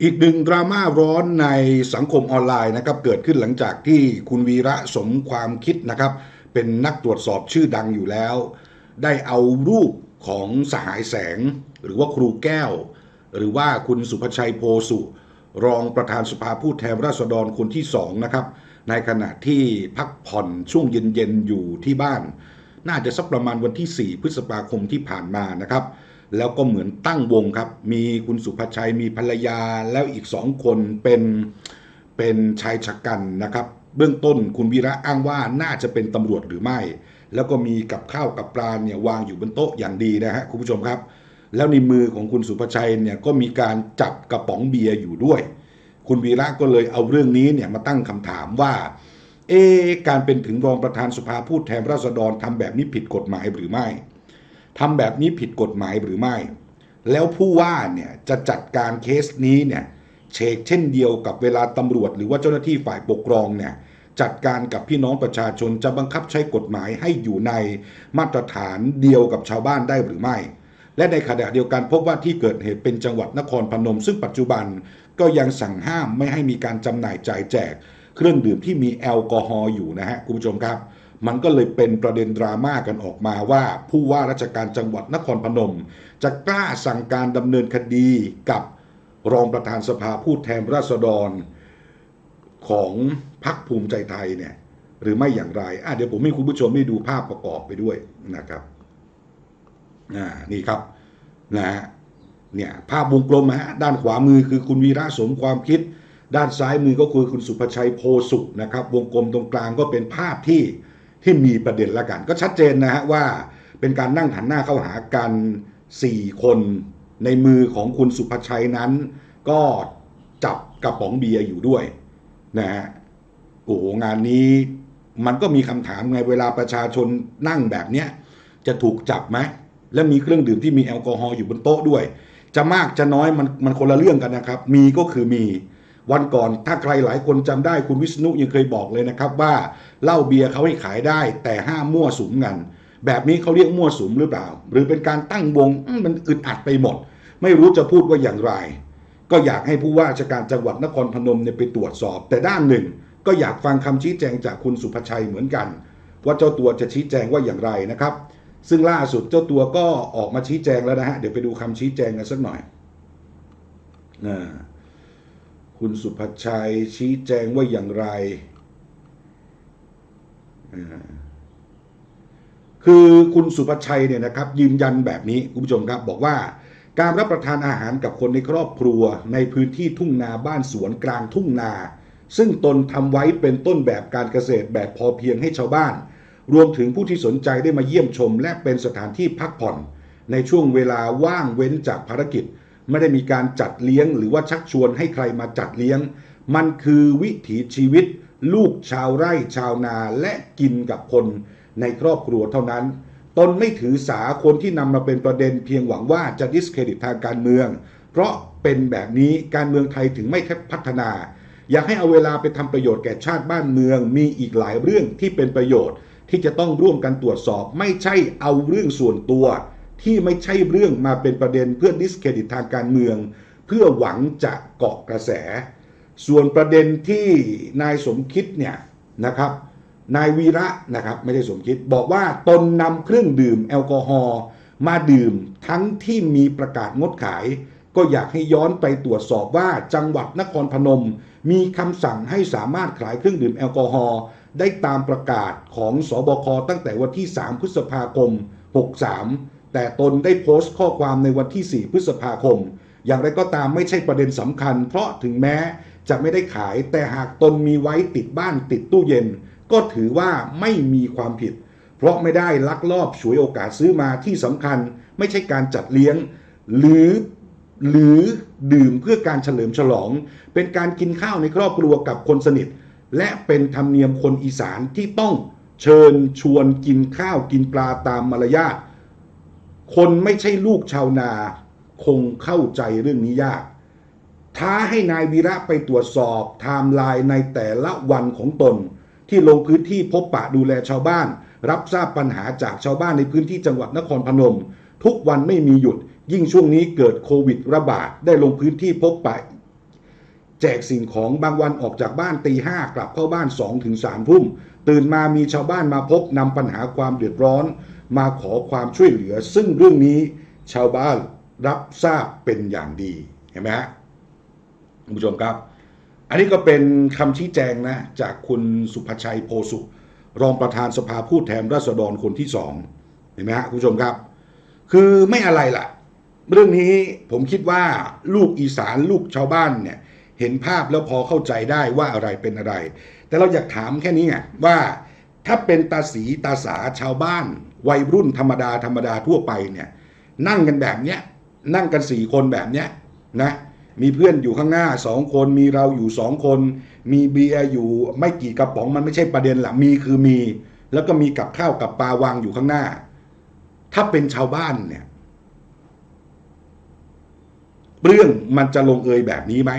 อีกหนึ่งดราม่าร้อนในสังคมออนไลน์นะครับเกิดขึ้นหลังจากที่คุณวีระสมความคิดนะครับ เป็นนักตรวจสอบชื่อดังอยู่แล้ว ได้เอารูปของสหายแสง หรือว่าครูแก้ว หรือว่าคุณสุภชัยโพสุ รองประธานสภาผู้แทนราษฎรคนที่สองนะครับ ในขณะที่พักผ่อนช่วงเย็นๆอยู่ที่บ้าน น่าจะสักประมาณวันที่ 4 พฤษภาคมที่ผ่านมานะครับ แล้วก็เหมือนตั้งวงครับ มีคุณสุภชัยมีภรรยาแล้วอีกสองคนเป็นเป็นชายชะกันนะครับ เบื้องต้นคุณวีระอ้างว่าน่าจะเป็นตำรวจหรือไม่ แล้วก็มีกับข้าวกับปลาเนี่ยวางอยู่บนโต๊ะอย่างดีนะฮะคุณผู้ชมครับ แล้วในมือของคุณสุภชัยเนี่ยก็มีการจับกระป๋องเบียร์อยู่ด้วย คุณวีระก็เลยเอาเรื่องนี้เนี่ยมาตั้งคำถามว่าเอการเป็นถึงรองประธานสภาผู้แทนราษฎรทำแบบนี้ผิดกฎหมายหรือไม่ ทำแบบนี้ผิดกฎหมายหรือไม่ แล้วผู้ว่าเนี่ยจะจัดการเคสนี้เนี่ยเชกเช่นเดียวกับเวลาตำรวจ หรือว่าเจ้าหน้าที่ฝ่ายปกครองเนี่ยจัดการกับพี่น้องประชาชนจะบังคับใช้กฎหมายให้อยู่ในมาตรฐานเดียวกับชาวบ้านได้หรือไม่ และในขณะเดียวกันพบว่าที่เกิดเหตุเป็นจังหวัดนครพนม ซึ่งปัจจุบันก็ยังสั่งห้ามไม่ให้มีการจำหน่ายจ่ายแจก เครื่องดื่มที่มีแอลกอฮอล์อยู่นะฮะคุณผู้ชมครับ มันก็เลยเป็นประเด็นดราม่ากันออกมาว่า ผู้ว่าราชการจังหวัดนครพนม จะกล้าสั่งการดำเนินคดีกับรองประธานสภาผู้แทนราษฎรของพรรคภูมิใจไทยเนี่ยหรือไม่อย่างไรอะเดี๋ยวผมให้คุณผู้ชมได้ดูภาพประกอบไปด้วยนะครับอ่านี่ครับนะฮะเนี่ยภาพวงกลมนะฮะด้านขวามือคือคุณวีระสมความคิด ด้านซ้ายมือก็คือคุณสุภชัยโพสุนะครับ วงกลมตรงกลางก็เป็นภาพที่ ที่มีประเด็นละกัน ก็ชัดเจนนะฮะว่าเป็นการนั่งหันหน้าเข้าหากัน 4 คนในมือของคุณสุภชัยนั้น ก็จับกระป๋องเบียร์อยู่ด้วยนะฮะโอ้โหงานนี้มันก็มีคำถามไงเวลาประชาชนนั่งแบบเนี้ยจะถูกจับไหมและมีเครื่องดื่มที่มีแอลกอฮอล์อยู่บนโต๊ะด้วย จะมากจะน้อยมันมันคนละเรื่องกันนะครับ มีก็คือมี วันก่อนถ้าใครหลายคนจำได้คุณวิษณุยังเคยบอกเลยนะครับว่าเหล้าเบียร์เขาให้ขายได้ แต่ห้ามมั่วสุมกัน แบบนี้เขาเรียกมั่วสุมหรือเปล่า หรือเป็นการตั้งวงมันอึดอัดไปหมด ไม่รู้จะพูดว่าอย่างไร ก็อยากให้ผู้ว่าราชการจังหวัดนครพนมเนี่ยไปตรวจสอบ แต่ด้านหนึ่ง ก็อยากฟังคำชี้แจงจากคุณสุภชัยเหมือนกัน ว่าเจ้าตัวจะชี้แจงว่าอย่างไรนะครับ ซึ่งล่าสุดเจ้าตัวก็ออกมาชี้แจงแล้วนะฮะเดี๋ยวไปดูคำชี้แจงกันสักหน่อยอ่า คุณสุภชัยชี้แจงว่าอย่างไร คือคุณสุภชัยเนี่ยนะครับ ยืนยันแบบนี้คุณผู้ชมครับ บอกว่าการรับประทานอาหารกับคนในครอบครัวในพื้นที่ทุ่งนาบ้านสวนกลางทุ่งนา ซึ่งตนทำไว้เป็นต้นแบบการเกษตรแบบพอเพียงให้ชาวบ้าน รวมถึงผู้ที่สนใจได้มาเยี่ยมชม และเป็นสถานที่พักผ่อน ในช่วงเวลาว่างเว้นจากภารกิจ ไม่ได้มีการจัดเลี้ยง หรือว่าชักชวนให้ใครมาจัดเลี้ยง มันคือวิถีชีวิต ลูกชาวไร่ชาวนาและกินกับคนในครอบครัวเท่านั้น ตนไม่ถือสาคนที่นำมาเป็นประเด็นเพียงหวังว่าจะดิสเครดิตทางการเมือง เพราะเป็นแบบนี้การเมืองไทยถึงไม่พัฒนา อยากให้เอาเวลาไปทำประโยชน์แก่ชาติบ้านเมือง มีอีกหลายเรื่องที่เป็นประโยชน์ที่จะต้องร่วมกันตรวจสอบ ไม่ใช่เอาเรื่องส่วนตัว ที่ไม่ใช่เรื่องมาเป็นประเด็นเพื่อดิสเครดิตทางการเมือง เพื่อหวังจะเกาะกระแส ส่วนประเด็นที่นายสมคิดเนี่ยนะครับนายวีระนะครับไม่ได้สมคิดบอกว่าตนนำเครื่องดื่มแอลกอฮอล์มาดื่มทั้งที่มีประกาศงดขาย ก็อยากให้ย้อนไปตรวจสอบว่าจังหวัดนครพนม มีคำสั่งให้สามารถขายเครื่องดื่มแอลกอฮอล์ได้ตามประกาศของสบคตั้งแต่วันที่ 3 พฤษภาคม 63 แต่ตนได้โพสต์ข้อความในวันที่ 4 พฤษภาคม อย่างไรก็ตามไม่ใช่ประเด็นสำคัญ เพราะถึงแม้จะไม่ได้ขาย แต่หากตนมีไว้ติดบ้านติดตู้เย็น ก็ถือว่าไม่มีความผิด เพราะไม่ได้ลักลอบฉวยโอกาสซื้อมาที่สำคัญ ไม่ใช่การจัดเลี้ยง หรือหรือดื่มเพื่อการเฉลิมฉลอง เป็นการกินข้าวในครอบครัวกับคนสนิท และเป็นธรรมเนียมคนอีสานที่ต้องเชิญชวนกินข้าวกินปลาตามมารยาท คนไม่ใช่ลูกชาวนา คงเข้าใจเรื่องนี้ยาก ท้าให้นายวีระไปตรวจสอบไทม์ไลน์ในแต่ละวันของตน ที่ลงพื้นที่พบปะดูแลชาวบ้าน รับทราบปัญหาจากชาวบ้านในพื้นที่จังหวัดนครพนม ทุกวันไม่มีหยุด ยิ่งช่วงนี้เกิดโควิดระบาด ได้ลงพื้นที่พบปะ แจกสิ่งของบางวันออกจากบ้านตีห้ากลับเข้าบ้าน2องถึงสามทุ่มตื่นมามีชาวบ้านมาพบนำปัญหาความเดือดร้อน มาขอความช่วยเหลือ ซึ่งเรื่องนี้ชาวบ้านรับทราบเป็นอย่างดีเห็นไหมฮะคุณผู้ชมครับ อันนี้ก็เป็นคำชี้แจงนะจากคุณสุภชัยโพสุรองประธานสภาผู้แทนราษฎรคนที่สองเห็นไหมฮะคุณผู้ชมครับ คือไม่อะไรล่ะ เรื่องนี้ผมคิดว่าลูกอีสานลูกชาวบ้านเนี่ยเห็นภาพแล้วพอเข้าใจได้ว่าอะไรเป็นอะไร แต่เราอยากถามแค่นี้ไงว่าถ้าเป็นตาสีตาสาชาวบ้าน วัยรุ่นธรรมดาธรรมดาทั่วไปเนี่ยนั่งกันแบบเนี้ยนั่งกันสี่คนแบบเนี้ยนะมีเพื่อนอยู่ข้างหน้าสองคนมีเราอยู่สองคน มีเบียร์อยู่ไม่กี่กระป๋องมันไม่ใช่ประเด็นหลักมีคือมี แล้วก็มีกับข้าวกับปลาวางอยู่ข้างหน้า ถ้าเป็นชาวบ้านเนี่ยเรื่องมันจะลงเอยแบบนี้ไหม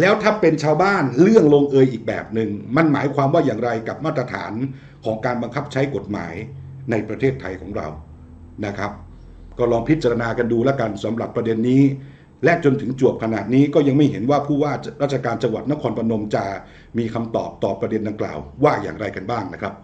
แล้วถ้าเป็นชาวบ้านเรื่องลงเอยอีกแบบหนึ่งมันหมายความว่าอย่างไรกับมาตรฐานของการบังคับใช้กฎหมายในประเทศไทยของเรานะครับ ก็ลองพิจารณากันดูแล้วกันสำหรับประเด็นนี้ และจนถึงจวบขนาดนี้ก็ยังไม่เห็นว่าผู้ว่าราชการจังหวัดนครพนมจะมีคำตอบต่อประเด็นดังกล่าว ว่าอย่างไรกันบ้างนะครับ